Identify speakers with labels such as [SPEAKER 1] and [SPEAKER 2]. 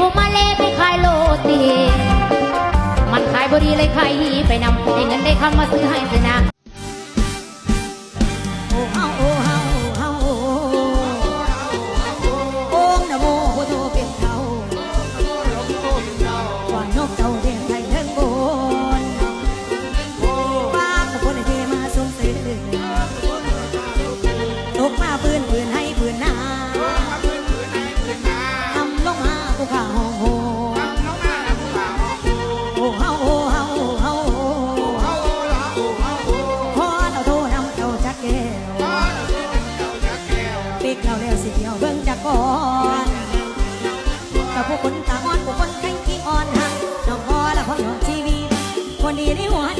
[SPEAKER 1] อยู่มาเล่ไม่ขายโลตีมันขายบรีเลยขายดีไปนำได้เงินได้คำมาซื้อให้สินะ
[SPEAKER 2] โอ้เฮาโอ้เฮาโอ้เฮาโอ้โอ้นะโมโหโตเป็นเท่าว่านกเต่าเรียนไทยเทิงโบป้าขอบคนให้เทมาสมเสริมตกมาเพื่อ เราแล้วสิเดียวเบิ่งจากก่อนกับผู้คนตาอ่อนผู้คนไข้ที่อ่อนหักน้องพอและพ่อหยองชีวิตคนดีในหัวใจยัง